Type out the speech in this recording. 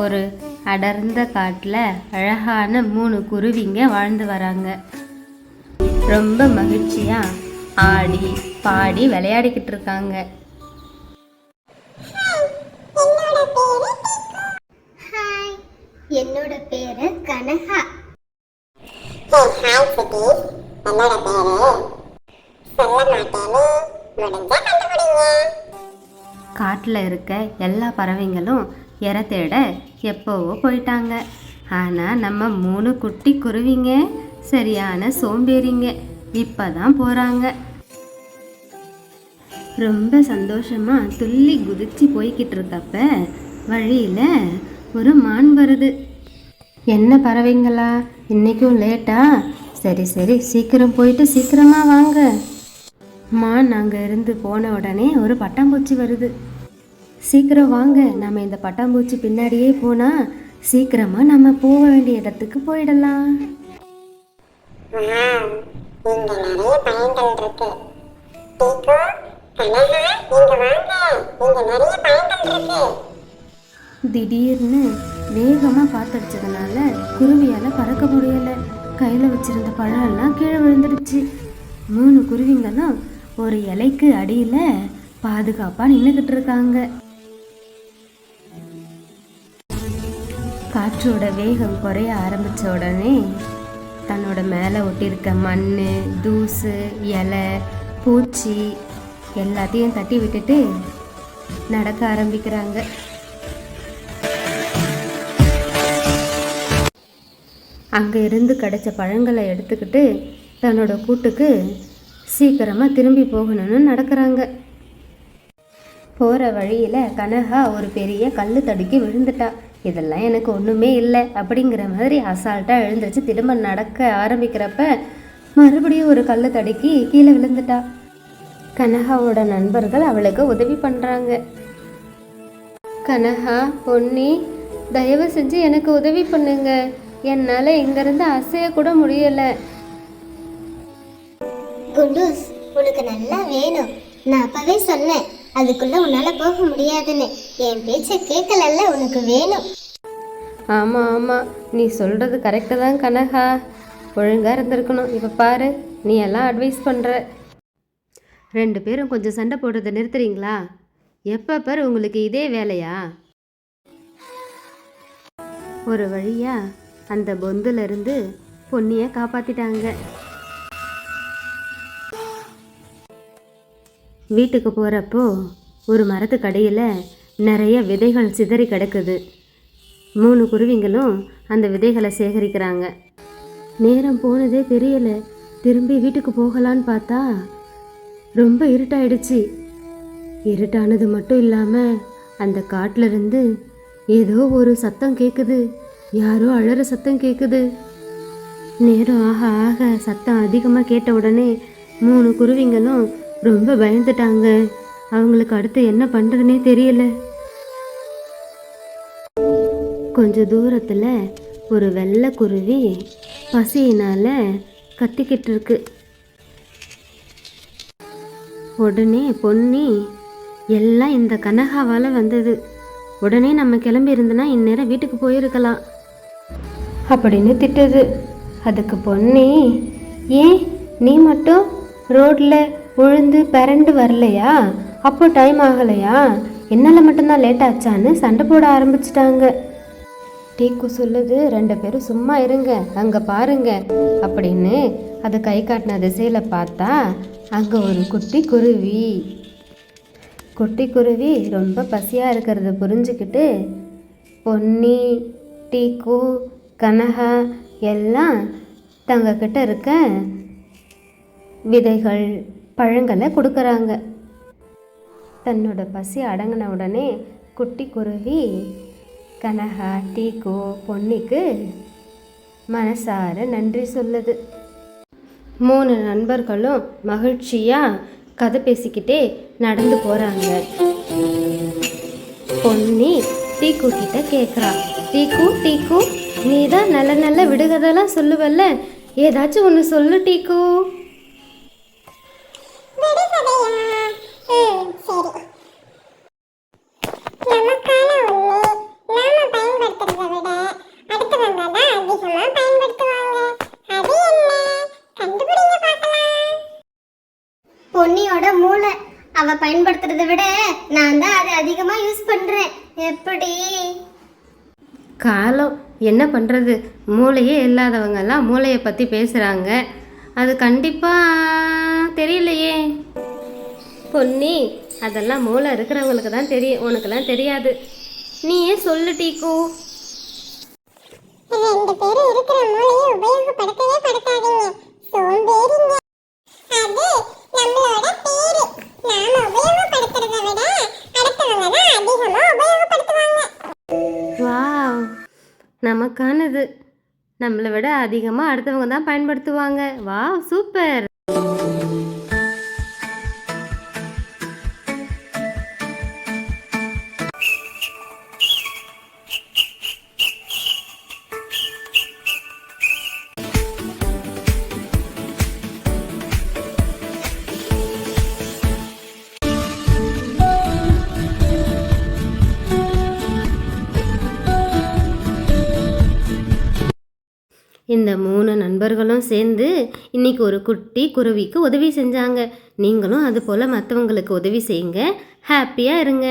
ஒரு அடர்ந்த காட்டில் அழகான மூணு குருவிங்க வாழ்ந்து வராங்க. ரொம்ப மகிழ்ச்சியா ஆடி பாடி விளையாடிக்கிட்டு இருக்காங்க. ஹாய் என்னோட பேரு கனகா. ஹாய் சிட்டி என்னோட பேரு சொல்ல மாட்டேன்னு முடிஞ்சா கண்டுபிடிங்க. காட்டில் இருக்க எல்லா பறவைங்களும் இர தேட எப்போவோ போயிட்டாங்க. ஆனால் நம்ம மூணு குட்டி குருவிங்க சரியான சோம்பேறிங்க. இப்போ தான் போகிறாங்க ரொம்ப சந்தோஷமாக துள்ளி குதிச்சு போய்கிட்டு இருக்கப்ப வழியில் ஒரு மான் வருது. என்ன பறவைங்களா? இன்றைக்கும் லேட்டா? சரி சரி சீக்கிரம் போயிட்டு சீக்கிரமாக வாங்க. மான் அங்கே இருந்து போன உடனே ஒரு பட்டாம்பூச்சி வருது. சீக்கிரம் வாங்க. நம்ம இந்த பட்டாம்பூச்சி பின்னாடியே போனா சீக்கிரமா நம்ம போக வேண்டிய இடத்துக்கு போயிடலாம். திடீர்னு வேகமாக காத்தடிச்சதுனால குருவியால் பறக்க முடியல. கையில் வச்சிருந்த பழம் எல்லாம் கீழே விழுந்துடுச்சு. மூணு குருவிங்களும் ஒரு இலைக்கு அடியில் பாதுகாப்பாக நின்றுக்கிட்டு இருக்காங்க. காற்றோட வேகம் குறைய ஆரம்பித்த உடனே தன்னோட மேலே ஒட்டியிருக்க மண் தூசு இலை பூச்சி எல்லாத்தையும் தட்டி விட்டுட்டு நடக்க ஆரம்பிக்கிறாங்க. அங்கே இருந்து கிடைச்ச பழங்களை எடுத்துக்கிட்டு தன்னோட கூட்டுக்கு சீக்கிரமாக திரும்பி போகணும்னு நடக்கிறாங்க. போகிற வழியில் கனகா ஒரு பெரிய கல் தடுக்கி விழுந்துட்டா. இதெல்லாம் எனக்கு ஒன்றுமே இல்லை அப்படிங்கிற மாதிரி அசால்ட்டாக எழுந்திரிச்சு திரும்ப நடக்க ஆரம்பிக்கிறப்ப மறுபடியும் ஒரு கல் தடுக்கி கீழே விழுந்துட்டா. கனகாவோட நண்பர்கள் அவளுக்கு உதவி பண்ணுறாங்க கனகா பொன்னி தயவு செஞ்சு எனக்கு உதவி பண்ணுங்க. என்னால் இங்கேருந்து அசைய கூட முடியலை. குண்டூஸ் உனக்கு நல்லா வேணும். நான் அப்பவே சொன்னேன். அதுக்குள்ள உன்னால போக முடியாதுன்னு என் பேச்ச கேட்கலல்ல உனக்கு வேணும். ஆமாம் ஆமாம் நீ சொல்கிறது கரெக்டு தான் கனகா. ஒழுங்காக இருந்திருக்கணும். இப்போ பாரு நீ எல்லாம் அட்வைஸ் பண்ணுற ரெண்டு பேரும் கொஞ்சம் சண்டை போடுறதை நிறுத்துறீங்களா? எப்போ பார் உங்களுக்கு இதே வேலையா? ஒரு வழியா அந்த பொந்துல இருந்து பொன்னியை காப்பாத்திட்டாங்க. வீட்டுக்கு போகிறப்போ ஒரு மரத்துக்கடியில் நிறைய விதைகள் சிதறி கிடக்குது. மூணு குருவிங்களும் அந்த விதைகளை சேகரிக்கிறாங்க. நேரம் போனதே தெரியல. திரும்பி வீட்டுக்கு போகலான்னு பார்த்தா ரொம்ப இருட்டாயிடுச்சு. இருட்டானது மட்டும் இல்லாமல் அந்த காட்டிலிருந்து ஏதோ ஒரு சத்தம் கேட்குது யாரோ அழற சத்தம் கேட்குது நேரம் ஆக ஆக சத்தம் அதிகமாக கேட்ட உடனே மூணு குருவிங்களும் ரொம்ப பயந்துட்டாங்க. அவங்களுக்கு அடுத்து என்ன பண்ணுறதுனே தெரியல. கொஞ்ச தூரத்தில் ஒரு வெள்ளை குருவி பசியினால் கத்திக்கிட்டு இருக்கு உடனே பொன்னி எல்லாம் இந்த கனகாவால் வந்தது. உடனே நம்ம கிளம்பி இருந்தனா இந்நேரம் வீட்டுக்கு போயிருக்கலாம். அப்படின்னு திட்டுது. அதுக்கு பொன்னி ஏன் நீ மட்டும் ரோட்டில் உழுந்து பரண்டு வரலையா? அப்போ டைம் ஆகலையா? என்னால் மட்டும்தான் லேட் ஆச்சான்னு சண்டை போட ஆரம்பிச்சிட்டாங்க. டீக்கு சொல்லுது ரெண்டு பேரும் சும்மா இருங்க அங்கே பாருங்க அப்படின்னு அது கை காட்டின திசையில் பார்த்தா அங்கே ஒரு குட்டி குருவி. குட்டி குருவி ரொம்ப பசியாக இருக்கிறத புரிஞ்சுக்கிட்டு பொன்னி டீக்கு கனகா எல்லாம் தங்கக்கிட்ட இருக்க விதைகள் பழங்களை கொடுக்குறாங்க. தன்னோட பசி அடங்கின உடனே குட்டி குருவி கனகா டீக்கோ பொன்னிக்கு மனசார நன்றி சொல்லுது. மூணு நண்பர்களும் மகிழ்ச்சியாக கதை பேசிக்கிட்டே நடந்து போகிறாங்க பொன்னி டீக்கு கிட்ட கேட்குறா டீக்கு டீக்கு நீ தான் நல்ல நல்ல விடுகதெல்லாம் சொல்லுவல்ல? ஏதாச்சும் ஒன்று சொல்லு டீக்கு. பொன்னியோட மூளை. அவ பயன்படுத்துறதை விட நான் தான் அதை அதிகமா யூஸ் பண்றேன். எப்படி? காலம். என்ன பண்ணுறது மூளையே இல்லாதவங்கெல்லாம் மூளையை பற்றி பேசுகிறாங்க அது கண்டிப்பாக தெரியலையே. பொன்னி அதெல்லாம் மூளை இருக்கிறவங்களுக்கு தான் தெரியும் உனக்கெல்லாம் தெரியாது. நீயே சொல்லு டீக்கு. ரெண்டு பேரும் இருக்கிற மூளையை உபயோகப்படுத்தவே படுத்தாதீங்க. சோம்பேறிங்க. அது நம்மளோட பேரு. நாம உபயோகப்படுத்துறத விட அடுத்தவங்க தான் அதிகமா உபயோகப்படுத்துவாங்க. வாவ். நமக்கானது. நம்மளை விட அதிகமாக அடுத்தவங்க தான் பயன்படுத்துவாங்க. Wow super. இந்த மூணு நண்பர்களும் சேர்ந்து இன்னைக்கு ஒரு குட்டி குருவிக்கு உதவி செஞ்சாங்க. நீங்களும் அது போல் மற்றவங்களுக்கு உதவி செய்யுங்க. ஹாப்பியாக இருங்க.